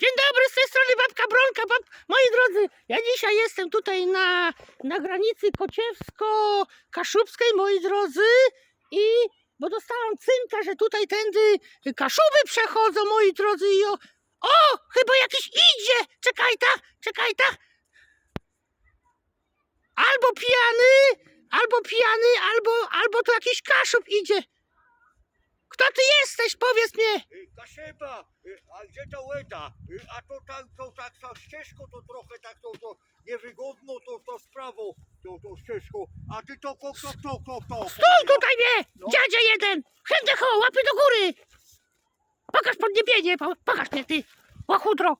Dzień dobry, z tej strony babka Bronka. Bab... Moi drodzy, ja dzisiaj jestem tutaj na, na granicy Kociewsko-Kaszubskiej, moi drodzy, i bo dostałam cynka, że tutaj tędy Kaszuby przechodzą, moi drodzy, i o, o chyba jakiś idzie, czekaj ta, czekaj ta. Albo pijany, albo pijany, albo, albo to jakiś Kaszub idzie. Kto ty jesteś, powiedz mnie. Y, Kasieba, y, a gdzie ta łeda? Y, A to tak, to tak ta ścieżką to trochę tak to, to niewygodno, to, to w prawo, to, to ścieżką. A ty to kto, kto, kto, kto, kto? Stój tutaj mnie! No. Dziadzie jeden! Chędecho, łapy do góry! Pokaż podniebienie, po- pokaż mnie ty, łachudro!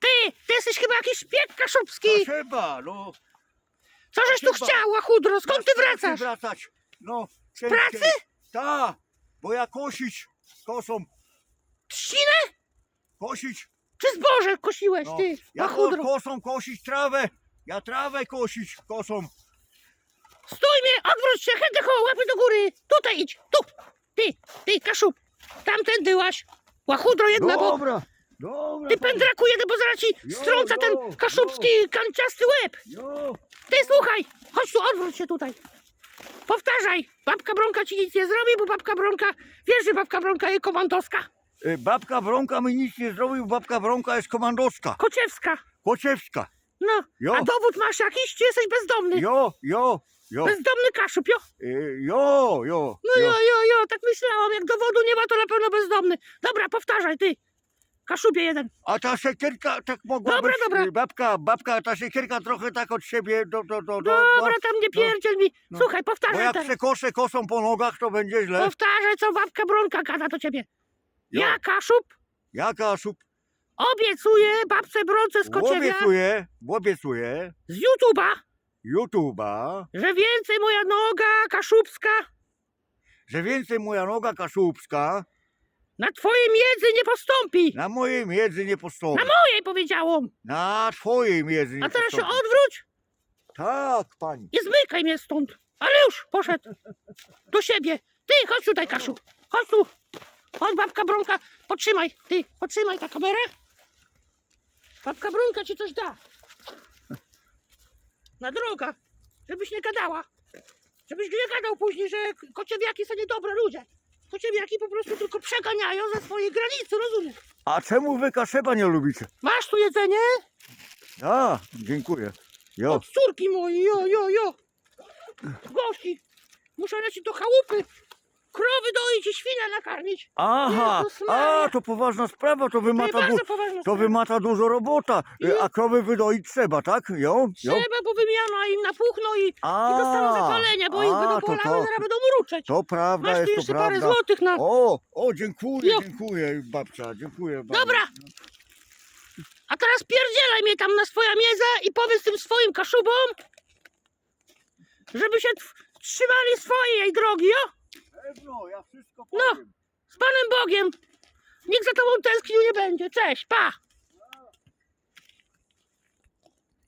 Ty, ty jesteś chyba jakiś szpieg kaszubski! Kasieba, no. Co żeś tu chciał, łachudro? Skąd ty wracasz? wracać. No. Z pracy? Tak, bo ja kosić kosą, Trzcinę kosić. czy zboże kosiłeś, No. ty, Ja ko- łachudro? kosą kosić trawę. Ja trawę kosić kosą. Stój mnie, odwróć się, chędecho, łapy do góry! Tutaj idź, tu! Ty, ty, kaszub, tamtędy łaś! Łachudro jedna, bo Dobra, dobra. ty pani. pędraku jeden, bo zaraz ci Jo, strąca ten jo, kaszubski kanciasty łeb! Jo. Ty słuchaj, chodź tu, odwróć się tutaj. Powtarzaj, babka Bronka ci nic nie zrobi, bo babka Bronka, wiesz, że babka Bronka jest komandowska, Y, Babka Bronka mi nic nie zrobił, babka Bronka jest komandowska. kociewska. Kociewska. No, Jo. a dowód masz jakiś, czy jesteś bezdomny? Jo, jo, jo, Bezdomny kaszub, jo? y, jo, jo. No jo, jo, jo, tak myślałam, jak dowodu nie ma, to na pewno bezdomny. Dobra, powtarzaj, ty, kaszubie jeden. A ta siekierka tak mogła Dobra, być, dobra. y, babka, babka, ta siekierka trochę tak od siebie, do, do, do, do, Dobra, tam nie no, pierdziel mi. no. Słuchaj, bo powtarzaj jak teraz. przekoszę kosą po nogach, to będzie źle. Powtarzaj, co babka Bronka gada do ciebie. Jo. Ja, kaszub, Jaka szup, obiecuję babce Bronce z Kociewia obiecuję, obiecuję, z YouTube'a, YouTube'a, że więcej moja noga kaszubska że więcej moja noga kaszubska na twojej miedzy nie postąpi. na mojej miedzy nie postąpi. Na mojej powiedziałam. Na twojej miedzy nie A teraz się postąpi. odwróć Tak, pani. i zmykaj mnie stąd. Ale już, poszedł. Do siebie. Ty, chodź tutaj, Kaszu. Chodź tu. Chodź, babka Bronka. Potrzymaj. Ty, potrzymaj ta kamerę. Babka Bronka ci coś da. Na droga. Żebyś nie gadała. Żebyś nie gadał później, że kociewiaki są niedobre ludzie. Kociewiaki po prostu tylko przeganiają za swoje granice, rozumiesz? A czemu wy kaszeba nie lubicie? Masz tu jedzenie? A, dziękuję. Jo. Od córki mojej, jo, jo, jo. Gości. Muszę lecieć do chałupy. Krowy doić i świnia nakarmić. Aha, Jezus Maria. a to poważna sprawa, to bardzo du- poważna to sprawa. dużo robota, Y, a krowy wydoić trzeba, tak? Jo, jo. Trzeba, bo wymiana im na puchno i, i dostaną zapalenia, bo ich a, będą to bolały, to. zaraz będą mruczeć. To prawda Masz tu jest, to jeszcze parę prawda. złotych na... O, o, dziękuję, Jo. dziękuję babcia, dziękuję bardzo. Dobra. A teraz pierdzielaj mnie tam na swoja mieza i powiedz tym swoim kaszubom, żeby się tw- trzymali swojej drogi, jo? Pewno, ja wszystko No. powiem. Z Panem Bogiem. Nikt za tobą tęsknił nie będzie. Cześć, pa!